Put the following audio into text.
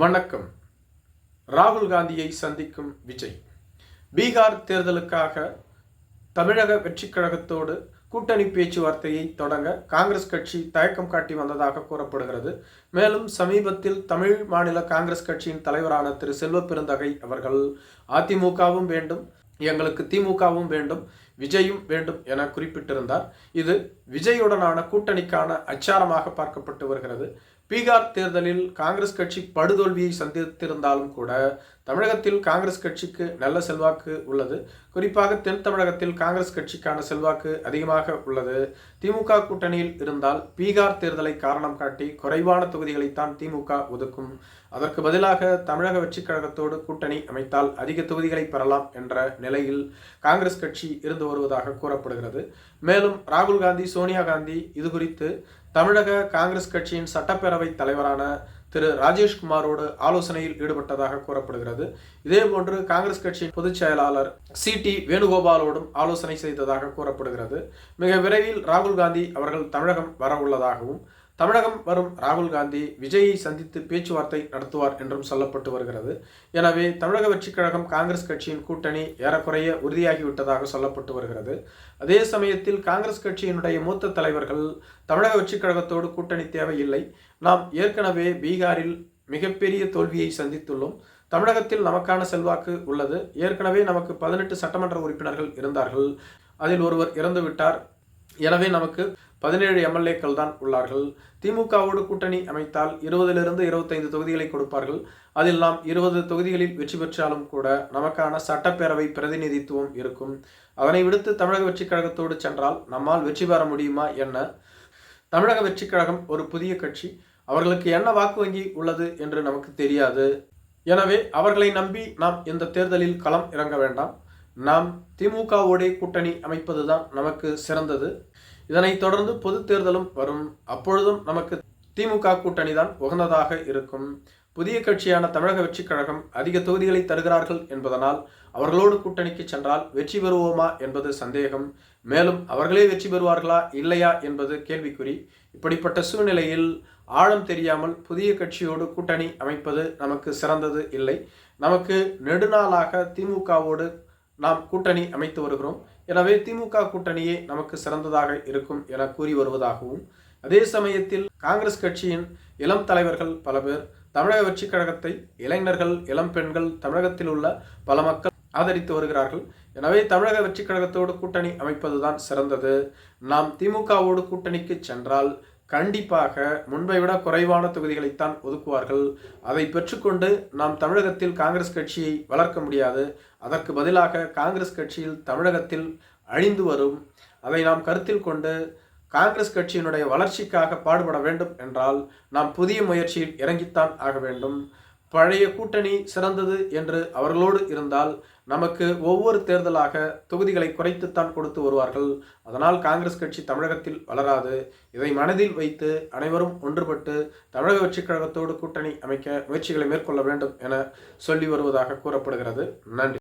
வணக்கம். ராகுல் காந்தியை சந்திக்கும் விஜய். பீகார் தேர்தலுக்காக தமிழக வெற்றிக் கழகத்தோடு கூட்டணி பேச்சுவார்த்தையை தொடங்க காங்கிரஸ் கட்சி தயக்கம் காட்டி வந்ததாக கூறப்படுகிறது. மேலும் சமீபத்தில் தமிழ் மாநில காங்கிரஸ் கட்சியின் தலைவரான திரு செல்வ பெருந்தகை அவர்கள் அதிமுகவும் வேண்டும் எங்களுக்கு திமுகவும் வேண்டும் விஜயும் வேண்டும் என குறிப்பிட்டிருந்தார். இது விஜயுடனான கூட்டணிக்கான அச்சாரமாக பார்க்கப்பட்டு வருகிறது. பீகார் தேர்தலில் காங்கிரஸ் கட்சி படுதோல்வியை சந்தித்திருந்தாலும் கூட தமிழகத்தில் காங்கிரஸ் கட்சிக்கு நல்ல செல்வாக்கு உள்ளது. குறிப்பாக தென் தமிழகத்தில் காங்கிரஸ் கட்சிக்கான செல்வாக்கு அதிகமாக உள்ளது. திமுக கூட்டணியில் இருந்தால் பீகார் தேர்தலை காரணம் காட்டி குறைவான தொகுதிகளைத்தான் திமுக ஒதுக்கும். அதற்கு பதிலாக தமிழக வெற்றிக் கழகத்தோடு கூட்டணி அமைத்தால் அதிக தொகுதிகளை பெறலாம் என்ற நிலையில் காங்கிரஸ் கட்சி இருந்து வருவதாக கூறப்படுகிறது. மேலும் ராகுல் காந்தி சோனியா காந்தி இது குறித்து தமிழக காங்கிரஸ் கட்சியின் சட்டப்பேரவை தலைவரான திரு ராஜேஷ்குமாரோடு ஆலோசனையில் ஈடுபட்டதாக கூறப்படுகிறது. இதேபோன்று காங்கிரஸ் கட்சியின் பொதுச் செயலாளர் சி. டி. வேணுகோபாலோடும் ஆலோசனை செய்ததாக கூறப்படுகிறது. மிக விரைவில் ராகுல் காந்தி அவர்கள் தமிழகம் வர உள்ளதாகவும் தமிழகம் வரும் ராகுல் காந்தி விஜயை சந்தித்து பேச்சுவார்த்தை நடத்துவார் என்றும் சொல்லப்பட்டு வருகிறது. எனவே தமிழக வெற்றிக் கழகம் காங்கிரஸ் கட்சியின் கூட்டணி ஏறக்குறைய உறுதியாகிவிட்டதாக சொல்லப்பட்டு வருகிறது. அதே சமயத்தில் காங்கிரஸ் கட்சியினுடைய மூத்த தலைவர்கள் தமிழக வெற்றிக் கழகத்தோடு கூட்டணி தேவையில்லை. நாம் ஏற்கனவே பீகாரில் மிகப்பெரிய தோல்வியை சந்தித்துள்ளோம். தமிழகத்தில் நமக்கான செல்வாக்கு உள்ளது. ஏற்கனவே நமக்கு பதினெட்டு சட்டமன்ற உறுப்பினர்கள் இருந்தார்கள். அதில் ஒருவர் இறந்துவிட்டார். எனவே நமக்கு பதினேழு எம்எல்ஏக்கள் தான் உள்ளார்கள். திமுகவோடு கூட்டணி அமைத்தால் இருபதிலிருந்து இருபத்தைந்து தொகுதிகளை கொடுப்பார்கள். அதில் நாம் இருபது தொகுதிகளில் வெற்றி பெற்றாலும் கூட நமக்கான சட்டப்பேரவை பிரதிநிதித்துவம் இருக்கும். அதனை விடுத்து தமிழக வெற்றிக் கழகத்தோடு சென்றால் நம்மால் வெற்றி பெற முடியுமா என்ன? தமிழக வெற்றிக் கழகம் ஒரு புதிய கட்சி. அவர்களுக்கு என்ன வாக்கு வங்கி உள்ளது என்று நமக்கு தெரியாது. எனவே அவர்களை நம்பி நாம் இந்த தேர்தலில் களம் இறங்க வேண்டாம். நாம் திமுகவோடே கூட்டணி அமைப்பதுதான் நமக்கு சிறந்தது. இதனைத் தொடர்ந்து பொது தேர்தலும் வரும். அப்பொழுதும் நமக்கு திமுக கூட்டணி தான் உகந்ததாக இருக்கும். புதிய கட்சியான தமிழக வெற்றிக் கழகம் அதிக தொகுதிகளை தருகிறார்கள் என்பதனால் அவர்களோடு கூட்டணிக்கு சென்றால் வெற்றி பெறுவோமா என்பது சந்தேகம். மேலும் அவர்களே வெற்றி பெறுவார்களா இல்லையா என்பது கேள்விக்குறி. இப்படிப்பட்ட சூழ்நிலையில் ஆழம் தெரியாமல் புதிய கட்சியோடு கூட்டணி அமைப்பது நமக்கு சிறந்தது இல்லை. நமக்கு நெடுநாளாக திமுகவோடு நாம் கூட்டணி அமைத்து வருகிறோம். எனவே திமுக கூட்டணியே நமக்கு சிறந்ததாக இருக்கும் என கூறி வருவதாகவும் அதே சமயத்தில் காங்கிரஸ் கட்சியின் இளம் தலைவர்கள் பல பேர் தமிழக வெற்றிக் கழகத்தை இளைஞர்கள் இளம் பெண்கள் தமிழகத்தில் உள்ள பல மக்கள் ஆதரித்து வருகிறார்கள். எனவே தமிழக வெற்றிக் கழகத்தோடு கூட்டணி அமைப்பதுதான் சிறந்தது. நாம் திமுகவோடு கூட்டணிக்கு சென்றால் கண்டிப்பாக முன்பை விட குறைவான தொகுதிகளைத்தான் ஒதுக்குவார்கள். அதை பெற்றுக்கொண்டு நாம் தமிழகத்தில் காங்கிரஸ் கட்சியை வளர்க்க முடியாது. அதற்கு பதிலாக காங்கிரஸ் கட்சியில் தமிழகத்தில் அழிந்து வரும். அதை நாம் கருத்தில் கொண்டு காங்கிரஸ் கட்சியினுடைய வளர்ச்சிக்காக பாடுபட வேண்டும் என்றால் நாம் புதிய முயற்சியில் இறங்கித்தான் ஆக வேண்டும். பழைய கூட்டணி சிறந்தது என்று அவர்களோடு இருந்தால் நமக்கு ஒவ்வொரு தேர்தலாக தொகுதிகளை குறைத்துத்தான் கொடுத்து வருவார்கள். அதனால் காங்கிரஸ் கட்சி தமிழகத்தில் வளராது. இதை மனதில் வைத்து அனைவரும் ஒன்றுபட்டு தமிழக வெற்றிக் கழகத்தோடு கூட்டணி அமைக்க முயற்சிகளை மேற்கொள்ள வேண்டும் என சொல்லி வருவதாக கூறப்படுகிறது. நன்றி.